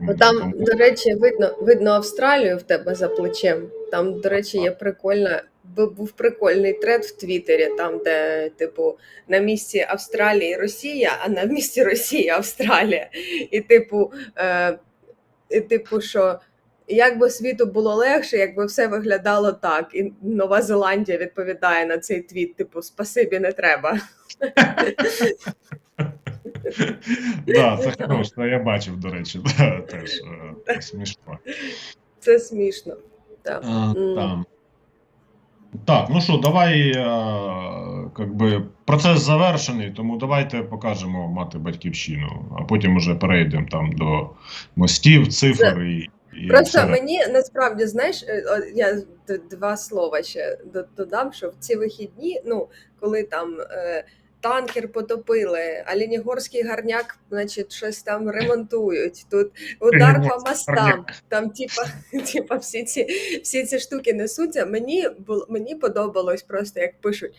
Ну, Там, до речі, видно, видно Австралію в тебе за плечем. Там, до речі, є прикольна. бу- Був прикольний тред в Твіттері, там, де, типу, на місці Австралії Росія, а на місці Росії Австралія. І, типу, е, і, типу, що як би світу було легше, якби все виглядало так. І Нова Зеландія відповідає на цей твіт, типу, спасибі, не треба. Да, це хороше, я бачив, до речі, да, теж е, смішно. Це смішно. Так. А, там. Так, ну що, давай, е, как би, процес завершений, тому давайте покажемо мати батьківщину, а потім уже перейдемо там до мостів, цифр і. і Просто все. мені насправді знаєш, е, я два слова ще додам, що в ці вихідні, ну коли там е, танкер потопили, а Лінігорський гарняк, значить, щось там ремонтують. Тут удар по мостам, там, типа, типа всі ці всі ці штуки несуться. Мені було мені подобалось просто, як пишуть.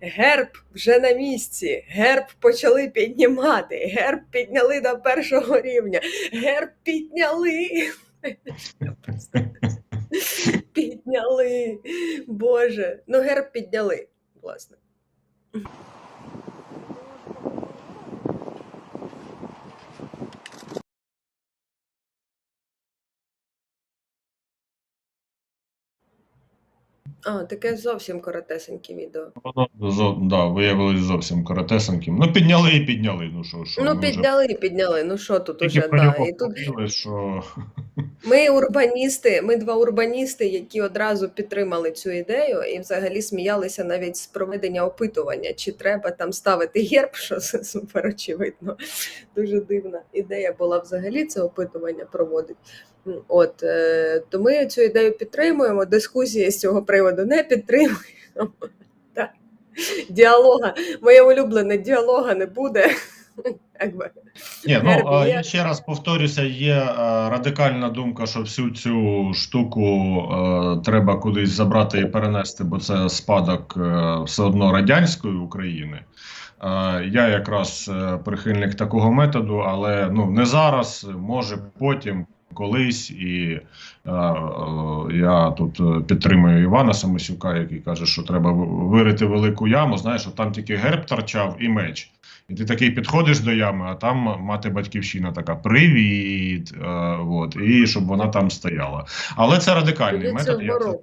Герб вже на місці, герб почали піднімати, герб підняли до першого рівня, герб підняли. Підняли. Боже. Ну, герб підняли, власне. А, таке зовсім коротесеньке відео. Воно зо, да, виявилось зовсім коротесеньким. Ну, підняли і підняли. Ну що, що ну, ми вже підняли, підняли. Ну що тут тільки уже, да. І тут що Ми урбаністи, ми два урбаністи, які одразу підтримали цю ідею і взагалі сміялися навіть з проведення опитування, чи треба там ставити герб, що це супер очевидно. Дуже дивна ідея була взагалі це опитування проводить. От е, то ми цю ідею підтримуємо. Дискусії з цього приводу не підтримуємо. Діалога, моє улюблене діалога не буде. Ні, ну я ще раз повторюся, є е, радикальна думка, що всю цю штуку е, треба кудись забрати і перенести, бо це спадок е, все одно радянської України. Я якраз прихильник такого методу, але ну не зараз, може потім. Колись і е, е, я тут е, підтримую Івана Самосюка, який каже, що треба вирити велику яму. Знаєш, що там тільки герб торчав і меч. І ти такий підходиш до ями, а там мати батьківщина така: Привіт! Е, от, і щоб вона там стояла. Але це радикальний Тоді метод. це Я це...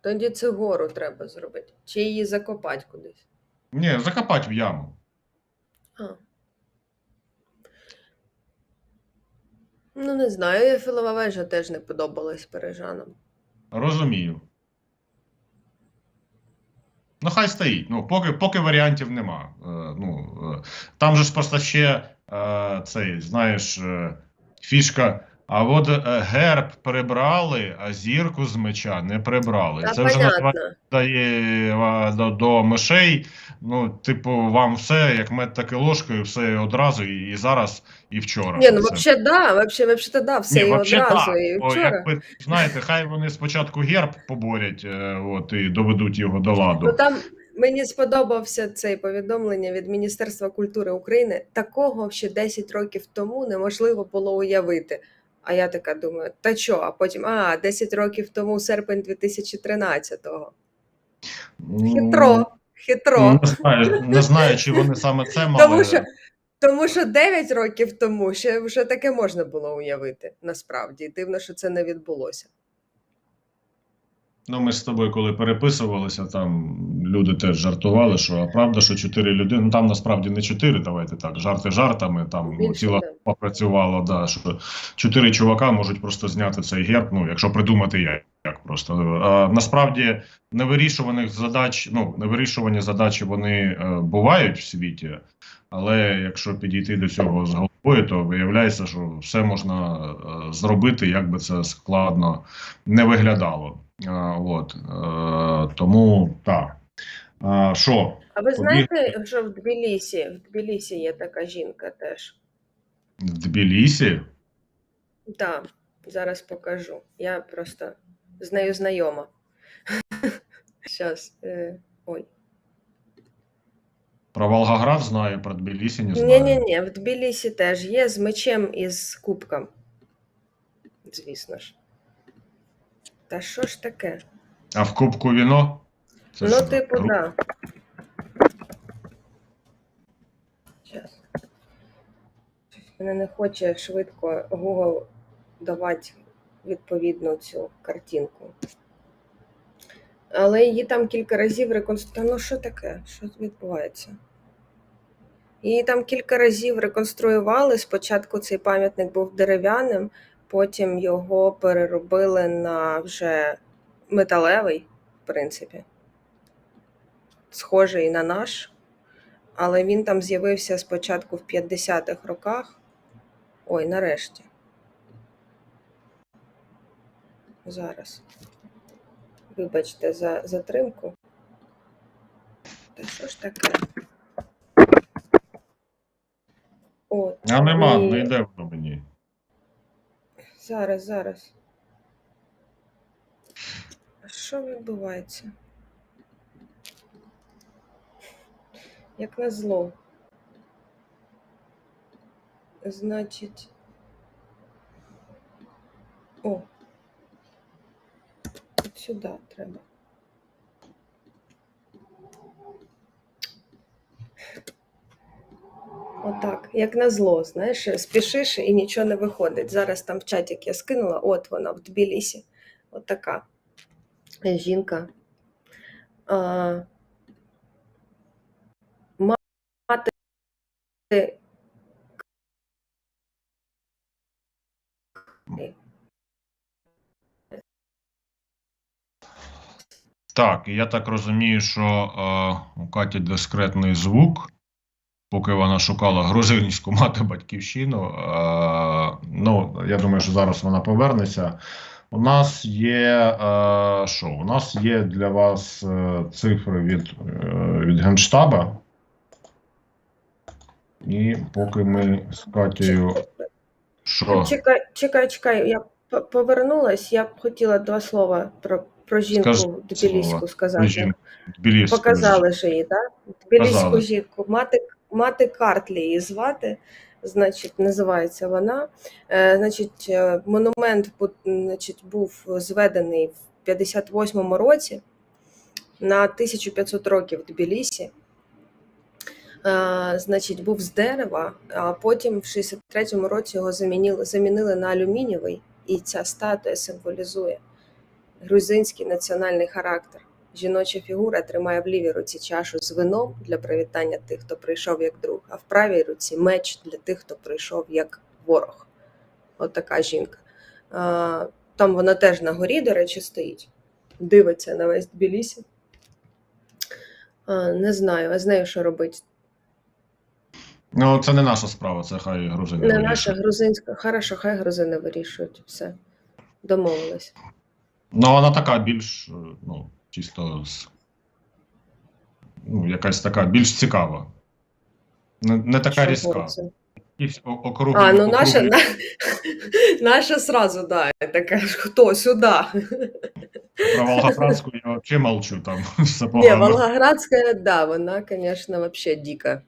Тоді це гору треба зробити. Чи її закопати кудись. Ні, закопати в яму. А. Ну, не знаю, Ефілова вежа теж не подобалась парижанам. Розумію. Ну, хай стоїть. Ну, поки, поки варіантів нема. Е, ну, е, там же ж просто ще е, цей, знаєш, е, фішка. А от е, герб прибрали, а зірку з меча не прибрали. Та Це вже називається дає до, до мишей. Ну, типу, вам все, як мед, так і ложкою, все одразу, і, і зараз, і вчора. Ні, ну Це- взагалі, да, вообще, вообще, да, все і вообще одразу, так. і вчора. якби, знаєте, хай вони спочатку герб поборять, е, от, і доведуть його до ладу. Ну там мені сподобався цей повідомлення від Міністерства культури України. Такого ще 10 років тому неможливо було уявити. А я така думаю, та що? А потім, а, 10 років тому, серпень 2013-го. Хитро, хитро. Ну, Не знаю, не знаю, чи вони саме це мали. Тому що, тому що 9 років тому ще вже таке можна було уявити насправді. Дивно, що це не відбулося. Ну, ми з тобою, коли переписувалися, там люди теж жартували, що а правда, що чотири людини. Ну там насправді не чотири, давайте так, жарти жартами. Там ну, ціла да. група працювала, да, що чотири чувака можуть просто зняти цей герб, ну, якщо придумати як. Як просто а, насправді невирішуваних задач, ну невирішувані задачі вони е, бувають в світі, але якщо підійти до цього з головою, то виявляється, що все можна е, зробити, як би це складно не виглядало. А, от, е, тому так. Що? А ви знаєте, що в Тбілісі, в Тбілісі є така жінка теж? В Тбілісі? Так, зараз покажу. Я просто з нею знайома. Зараз. Е, ой. Про Волгоград знаю, про Тбілісі не знаю. Ні, ні, ні, в Тбілісі теж є з мечем і з кубком. Звісно ж. Та що ж таке? А в Кубку віно? Це ну, типу, гру- да. Щас. Мене не хоче швидко Google давати відповідну цю картинку. Але її там кілька разів реконстрували. Ну, що таке? Що відбувається? Її там кілька разів реконструювали. Спочатку цей пам'ятник був дерев'яним, потім його переробили на вже металевий, в принципі. Схожий на наш. Але він там з'явився спочатку в 50-х роках. Ой, нарешті. Зараз. Вибачте за затримку. Та що ж таке? От. А нема, і- не йде воно мені. Зараз, зараз. А Що відбувається? Як на зло. Значить. О. От сюди треба. Отак, як на зло, знаєш, спішиш і нічого не виходить. Зараз там в чатик я скинула, от вона в Тбілісі. От така жінка. А, мати Так, я так розумію, що е, у Каті дискретний звук, поки вона шукала грузинську мати батьківщину. Е, ну, я думаю, що зараз вона повернеться. У нас є е, що? У нас є для вас е, цифри від, е, від Генштаба. І поки ми з Катєю. Що? Чекай, чекай, чекай. Я повернулась. Я б хотіла два слова про, про жінку Скажи тбіліську слова. сказати. Жінку, Показали ж її, так? Тбіліську жінку. Мати, мати Картлі її звати. Значить, називається вона. Е, значить, е, монумент значить, був зведений в 58-му році на 1500 років в Тбілісі. Е, значить, був з дерева, а потім в 63-му році його замінили, замінили на алюмінієвий, і ця статуя символізує грузинський національний характер. Жіноча фігура тримає в лівій руці чашу з вином для привітання тих, хто прийшов як друг, а в правій руці меч для тих, хто прийшов як ворог. От така жінка. Там вона теж на горі, до речі, стоїть, дивиться на весь Тбілісі. Не знаю, а з нею що робити. Ну, це не наша справа, це хай грузини. Не вирішують. наша грузинська. Хорошо, хай грузини вирішують. Все. Домовились. Ну, вона така більш, е, ну, чисто. Ну, якась така більш цікава. Не, не така Що різка. це? Якісь о- А, ну наша, на, наша сразу, да, така хто сюди? Про Волгоградську я взагалі молчу, там погано. Волгоградська, да, вона, звісно, вообще дика.